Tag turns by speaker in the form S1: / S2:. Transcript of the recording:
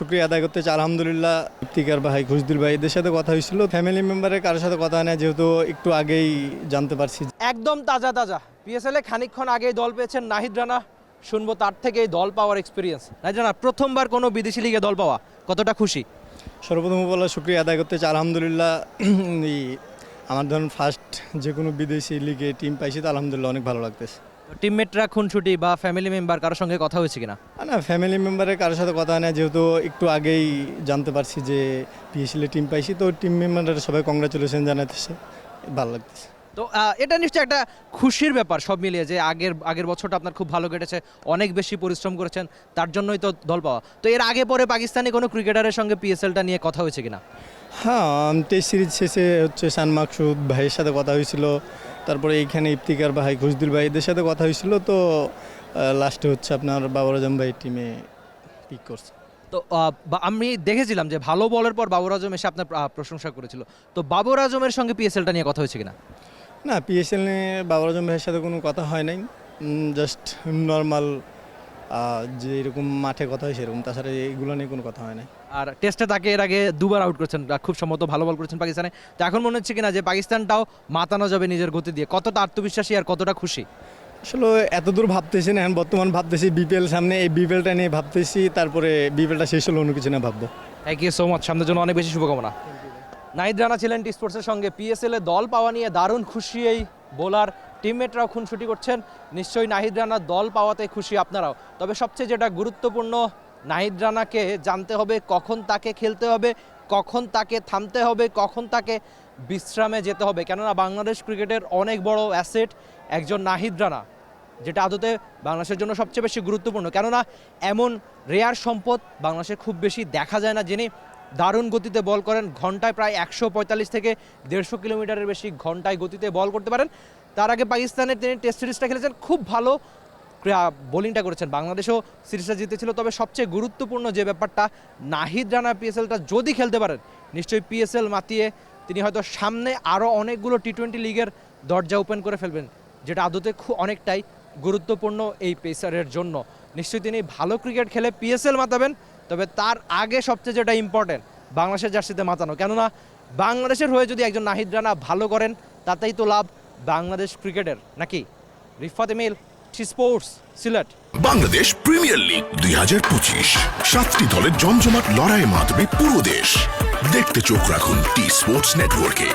S1: শুক্রিয়া আদায় করতে চাই। আলহামদুলিল্লাহ ইফতিকার ভাই খুশদিল ভাই এদের সাথে কথা হয়েছিল। ফ্যামিলি মেম্বারের কারোর সাথে কথা হয় না যেহেতু একটু আগেই জানতে পারছি।
S2: একদম তাজা তাজা। পিএসএল এ খানিকক্ষণ আগেই দল পেয়েছেন নাহিদ রানা। শুনব তার থেকে এই দল পাওয়ার এক্সপিরিয়েন্স নাহিদ রানা প্রথমবার কোনো বিদেশি লিগে দল পাওয়া। কতটা খুশি?
S1: সর্বপ্রথম বলা শুক্রিয়া আদায় করতে চাই। আলহামদুলিল্লাহ আমার ধরুন ফার্স্ট যে কোনো বিদেশি লিগে টিম পাইছি তো আলহামদুলিল্লাহ অনেক ভালো লাগতেছে।
S2: টিমমেটরা খুনছুটি বা ফ্যামিলি মেম্বার কারোর সঙ্গে কথা হয়েছে কিনা?
S1: না ফ্যামিলি মেম্বারের কারোর সাথে কথা হয় না যেহেতু একটু আগেই জানতে পারছি যে পিএসএলে টিম পাইছি তো টিম মেম্বাররা সবাই কংগ্রাচুলেশন জানাতেছে ভালো লাগতেছে।
S2: তো এটা নিশ্চয়ই একটা খুশির ব্যাপার সব মিলিয়ে যে আগের আগের বছরটা আপনার খুব ভালো কেটেছে অনেক বেশি পরিশ্রম করেছেন তার জন্যই তো দল পাওয়া। তো এর আগে পরে পাকিস্তানি কোনো ক্রিকেটারের সঙ্গে পিএসএলটা নিয়ে কথা হয়েছে কিনা?
S1: হ্যাঁ টেস্ট সিরিজ শেষে হচ্ছে শান মাকসুদ ভাইয়ের সাথে কথা হয়েছিল তারপরে এইখানে ইফতিকার ভাই ঘুষদুল ভাই এদের সাথে কথা হয়েছিল তো লাস্টে হচ্ছে আপনার বাবর আজম ভাই টিমে পিক করছে।
S2: তো আমি দেখেছিলাম যে ভালো বলের পর বাবর আজম এসে আপনার প্রশংসা করেছিল। তো বাবর আজমের সঙ্গে পিএসএলটা নিয়ে কথা হয়েছে কিনা?
S1: না পিএসএল নিয়ে বাবর আজম ভাইয়ের সাথে কোনো কথা হয় নাই। জাস্ট নর্মাল যে এরকম মাঠে কথা হয় সেরকম তাছাড়া এইগুলো নিয়ে কোনো কথা হয় না
S2: আর টেস্টে তাকে এর আগে দুবার আউট করেছেন খুব সম্ভবত ভালো বল করেছেন পাকিস্তানে। তো এখন মনে হচ্ছে কিনা যে পাকিস্তানটাও মাতানো যাবে নিজের গতি দিয়ে কতটা আত্মবিশ্বাসী আর কতটা খুশি?
S1: আসলে এত দূর ভাবতেছি না এখন বর্তমান ভাবতেছি বিপিএল সামনে এই বিপিএলটা নিয়ে ভাবতেছি তারপরে বিপিএলটা শেষ হলে অন্য কিছু না ভাববো।
S2: থ্যাংক ইউ সো মাচ সামনের জন্য অনেক বেশি শুভকামনা। নাইদ রানা ছিলেন টি স্পোর্টসের সঙ্গে পিএসএল এ দল পাওয়া নিয়ে দারুণ খুশি এই বোলার টিমমেটরাও খুনসুটি করছেন। নিশ্চয়ই নাহিদ রানার দল পাওয়াতে খুশি আপনারাও। তবে সবচেয়ে যেটা গুরুত্বপূর্ণ, নাহিদ রানাকে জানতে হবে, কখন তাকে খেলতে হবে, কখন তাকে থামতে হবে, কখন তাকে বিশ্রামে যেতে হবে। কেননা বাংলাদেশ ক্রিকেটের অনেক বড় অ্যাসেট একজন নাহিদ রানা, যেটা আদতে বাংলাদেশের জন্য সবচেয়ে বেশি গুরুত্বপূর্ণ। কেননা এমন রেয়ার সম্পদ বাংলাদেশে খুব বেশি দেখা যায় না, যিনি দারুণ গতিতে বল করেন। ঘন্টায় প্রায় একশো পঁয়তাল্লিশ থেকে দেড়শো কিলোমিটারের বেশি ঘন্টায় গতিতে বল করতে পারেন। তার আগে পাকিস্তানের তিনি টেস্ট সিরিজটা খেলেছেন। খুব ভালো বোলিংটা করেছেন। বাংলাদেশও সিরিজটা জিতেছিল। তবে সবচেয়ে গুরুত্বপূর্ণ যে ব্যাপারটা, নাহিদ রানা পিএসএলটা যদি খেলতে পারেন, নিশ্চয়ই পিএসএল মাতিয়ে তিনি হয়তো সামনে আরও অনেকগুলো টি টোয়েন্টি লিগের দরজা ওপেন করে ফেলবেন, যেটা আদতে খুব অনেকটাই গুরুত্বপূর্ণ এই পেসারের জন্য। নিশ্চয়ই তিনি ভালো ক্রিকেট খেলে পিএসএল মাতাবেন, তবে তার আগে সবচেয়ে যেটা ইম্পর্টেন্ট বাংলাদেশের জার্সিতে মাতানো। কেননা, বাংলাদেশের হয়ে যদি একজন নাহিদ রানা ভালো করেন, তাতেই তো লাভ। বাংলাদেশ ক্রিকেটের নাকি? Rifat Emil sports, Sylhet.
S3: Bangladesh premier league দুই হাজার পঁচিশ। সাতটি দলের জমজমাট লড়াইয়ে মাতবে পুরো দেশ। দেখতে চোখ রাখুন টি স্পোর্টস নেটওয়ার্কে।